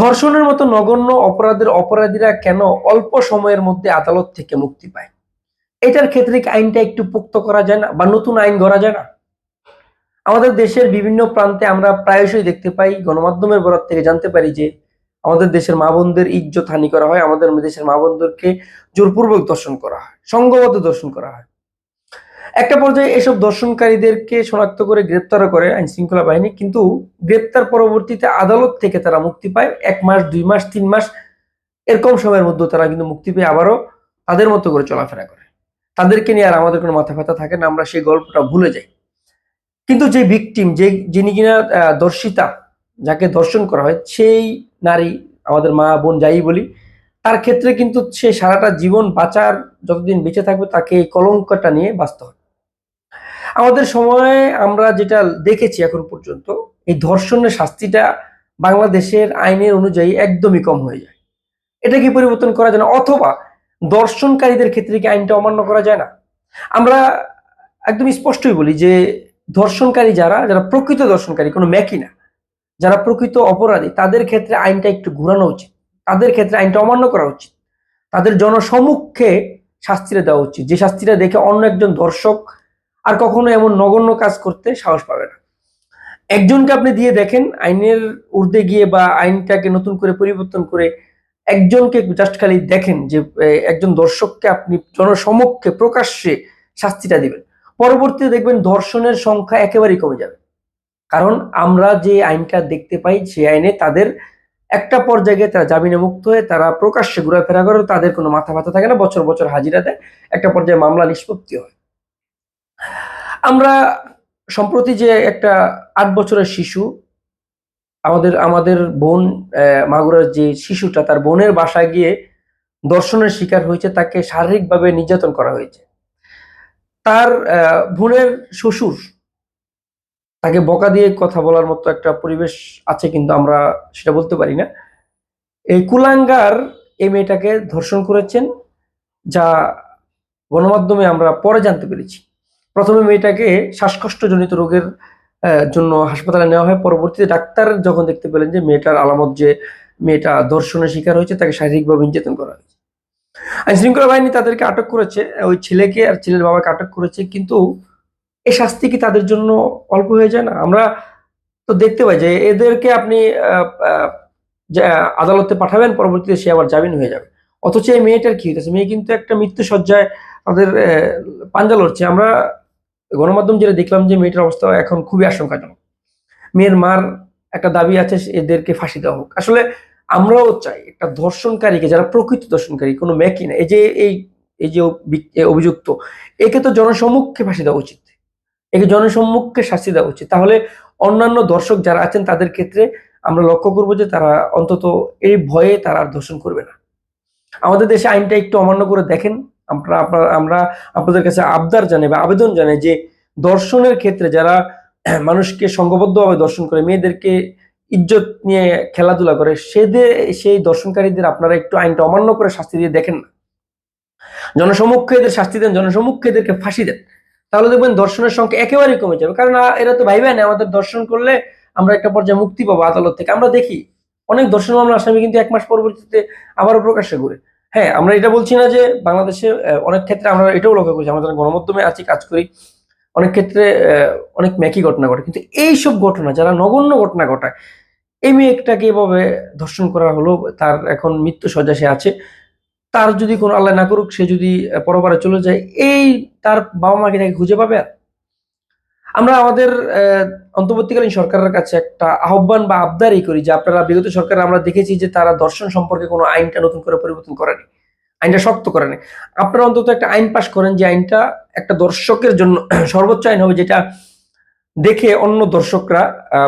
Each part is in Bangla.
ধর্ষণের মতো নগণ্য অপরাধের অপরাধীরা কেন অল্প সময়ের মধ্যে আদালত থেকে মুক্তি পায়? এটার ক্ষেত্রে আইনটা একটু পোক্ত করা যায় না বা নতুন আইন গড়া যায় না? আমাদের দেশের বিভিন্ন প্রান্তে আমরা প্রায়শই দেখতে পাই, গণমাধ্যমের বরাত থেকে জানতে পারি যে আমাদের দেশের মা বোনদের ইজ্জত হানি করা হয়, আমাদের দেশের মা বোনদেরকে জোরপূর্বক দর্শন করা হয় সংঘবদ্ধ দর্শন করা হয়। একটা পর্যায়ে এসব দর্শনকারীদেরকে শনাক্ত করে গ্রেপ্তারও করে আইন শৃঙ্খলা বাহিনী, কিন্তু গ্রেপ্তার পরবর্তীতে আদালত থেকে তারা মুক্তি পায়। এক মাস, দুই মাস, তিন মাস এরকম সময়ের মধ্যে তারা কিন্তু মুক্তি পেয়ে আবারও তাদের মতো করে চলাফেরা করে। তাদেরকে নিয়ে আর আমাদের কোনো মাথা ব্যথা থাকে না, আমরা সেই গল্পটা ভুলে যাই। কিন্তু যে ভিকটিম যে, যিনি কিনা দর্শিতা, যাকে দর্শন করা হয়, সেই নারী, আমাদের মা, বোন, যাই বলি, তার ক্ষেত্রে কিন্তু সে সারাটা জীবন বাঁচার, যতদিন বেঁচে থাকবে, তাকে এই কলঙ্কটা নিয়ে বাঁচতে হবে। আমাদের সময়ে আমরা যেটা দেখেছি এখন পর্যন্ত, এই ধর্ষণের শাস্তিটা বাংলাদেশের আইনের অনুযায়ী একদমই কম হয়ে যায়। এটা কি পরিবর্তন করা যায় না? অথবা দর্শনকারীদের ক্ষেত্রে কি আইনটা অমান্য করা যায় না? আমরা একদম স্পষ্টই বলি যে ধর্ষণকারী যারা যারা প্রকৃত দর্শনকারী কোনো ম্যাকি না, যারা প্রকৃত অপরাধী, তাদের ক্ষেত্রে আইনটা একটু ঘুরানো উচিত। তাদের ক্ষেত্রে আইনটা অমান্য করা উচিত। তাদের জনসম্মুখে শাস্তিটা দেওয়া উচিত। যে শাস্তিটা দেখে অন্য একজন দর্শক আর কখনো এমন নগণ্য কাজ করতে সাহস পাবে না। একজনকে আপনি দিয়ে দেখেন, আইনের ঊর্ধ্বে গিয়ে বা আইনটাকে নতুন করে পরিবর্তন করে একজনকে জাস্ট খালি দেখেন যে একজন দর্শককে আপনি জনসমক্ষে প্রকাশ্যে শাস্তিটা দিবেন। পরবর্তীতে দেখবেন ধর্ষণের সংখ্যা একেবারেই কমে যাবে। কারণ আমরা যে আইনটা দেখতে পাই সেই আইনে তাদের একটা পর্যায়ে তারা জামিনে মুক্ত হয়ে তারা প্রকাশ্যে ঘোরাফেরা করে, তাদের কোনো মাথা ব্যথা থাকে না, বছর বছর হাজিরা দেয়, একটা পর্যায়ে মামলা নিষ্পত্তি হয়। আমরা সম্প্রতি যে একটা আট বছরের শিশু, আমাদের আমাদের বোন মাগুরার যে শিশুটা, তার বোনের বাসায় গিয়ে দর্শনের শিকার হয়েছে, তাকে শারীরিকভাবে নির্যাতন করা হয়েছে। তার বোনের শ্বশুর, তাকে বকা দিয়ে কথা বলার মতো একটা পরিবেশ আছে কিন্তু আমরা সেটা বলতে পারি না। এই কুলাঙ্গার এই মেয়েটাকে ধর্ষণ করেছেন, যা গণমাধ্যমে আমরা পরে জানতে পেরেছি। প্রথমে মেয়েটাকে শ্বাসকষ্টজনিত রোগের জন্য হাসপাতালে নেওয়া হয়। পরবর্তীতে ডাক্তার যখন দেখতে পেলেন যে মেয়েটার আলামত যে মেয়েটা ধর্ষণের শিকার হয়েছে, তাকে শারীরিকভাবে নির্যাতন করা হয়েছে। আইন শৃঙ্খলা বাহিনী তাদেরকে আটক করেছে ওই ছেলেকে আর ছেলের বাবাকে আটক করেছে, কিন্তু এই শাস্তি কি তাদের জন্য অল্প হয়ে যায় না? আমরা তো দেখতে পাই যে এদেরকে আপনি আদালতে পাঠাবেন, পরবর্তীতে সে আবার জামিন হয়ে যাবে। অথচ এই মেয়েটার কি হইতেছে? মেয়ে কিন্তু একটা মৃত্যু সজ্জায় তাদের পাঞ্জা লড়ছে। আমরা গণমাধ্যম যেটা দেখলাম যে মেয়েটার অবস্থা এখন খুবই আশঙ্কাজনক। মেয়ের মার একটা দাবি আছে, এদেরকে ফাঁসি দেওয়া হোক। আসলে আমরাও চাই একটা ধর্ষণকারীকে, যারা প্রকৃত ধর্ষণকারী, কোনো ম্যাকি না, এই যে, এই এই যে অভিযুক্ত, একে তো জনসম্মুখে ফাঁসি দেওয়া উচিত। একে জনসম্মুখে শাস্তি দেওয়া উচিত। তাহলে অন্যান্য দর্শক যারা আছেন, তাদের ক্ষেত্রে আমরা লক্ষ্য করব যে তারা অন্তত এই ভয়ে তারা আর ধর্ষণ করবে না। আমাদের দেশে আইনটা একটু অমান্য করে দেখেন। আমরা আপনার আমরা আপনাদের কাছে আবদার জানাই বা আবেদন জানাই যে দর্শনের ক্ষেত্রে যারা মানুষকে সংঘবদ্ধভাবে দর্শন করে, মেয়েদেরকে ইজ্জত নিয়ে খেলাধুলা করে সেদের সেই দর্শনকারীদের আপনারা একটু আইনটা অমান্য করে শাস্তি দিয়ে দেখেন না। জনসমক্ষে এদের শাস্তি দেন, জনসমক্ষে এদেরকে ফাঁসি দেন। তাহলে দেখবেন দর্শনের সংখ্যা একেবারেই কমে যাবে। কারণ এরা তো ভাইবে না, আমাদের দর্শন করলে আমরা একটা পর্যায়ে মুক্তি পাবো আদালত থেকে। আমরা দেখি, অনেক দর্শন মামলা আসামি কিন্তু এক মাস পরবর্তীতে আবারও প্রকাশ্যে ঘুরে। হ্যাঁ আমরা এটা বলছি না যে বাংলাদেশে অনেক ক্ষেত্রে আমরা এটাও লক্ষ্য করছি আমরা যারা গণমাধ্যমে আছি কাজ করি অনেক ক্ষেত্রে অনেক ম্যাকি ঘটনা ঘটে কিন্তু এইসব ঘটনা যারা নগণ্য ঘটনা ঘটায় এই মেয়েটাকে এভাবে ধর্ষণ করা হলো তার এখন মৃত্যু সজ্জা সে আছে তার যদি কোনো আল্লাহ না করুক সে যদি আহ, পরবারে চলে যায় এই তার বাবা মাকে তাকে খুঁজে পাবে আর? আমরা আমাদের অন্তর্বর্তীকালীন সরকারের কাছে একটা আহ্বান বা আবদারই করি যে আপনারা বিগত সরকার আমরা দেখেছি যে তারা দর্শন সম্পর্কে কোনো আইনটা নতুন করে পরিবর্তন করেনি, আইনটা শক্ত করেনি। আপনারা অন্তত একটা আইন পাশ করেন যে আইনটা একটা দর্শকের জন্য সর্বোচ্চ আইন হবে যেটা দেখে অন্য দর্শকরা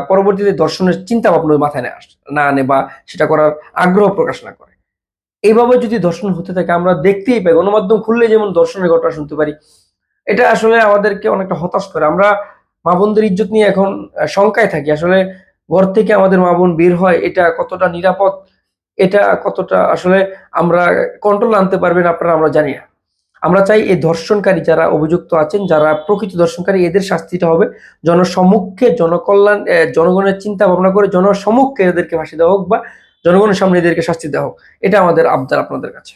পরবর্তীতে দর্শনের চিন্তা ভাবনা মাথায় না আস- না আনে বা সেটা করার আগ্রহ প্রকাশ না করে। এইভাবে যদি দর্শন হতে থাকে, আমরা দেখতেই পাই, গণমাধ্যম খুললে যেমন দর্শনের ঘটনা শুনতে পারি, এটা আসলে আমাদেরকে অনেকটা হতাশ করে। আমরা মা বোনদের ইজ্জত নিয়ে এখন শঙ্কায় থাকি। আসলে ঘর থেকে আমাদের মা বোন বের হয়, এটা কতটা নিরাপদ, এটা কতটা আসলে আমরা কন্ট্রোল আনতে পারবেন আপনারা আমরা জানি না। আমরা চাই এই ধর্ষণকারী যারা অভিযুক্ত আছেন, যারা প্রকৃত ধর্ষণকারী, এদের শাস্তিটা হবে। জনসম্মুখে জনকল্যাণ জনগণের চিন্তা ভাবনা করে জনসম্মুখে এদেরকে ফাঁসি দেওয়া হোক বা জনগণের সামনে এদেরকে শাস্তি দেওয়া হোক, এটা আমাদের আবদার আপনাদের কাছে।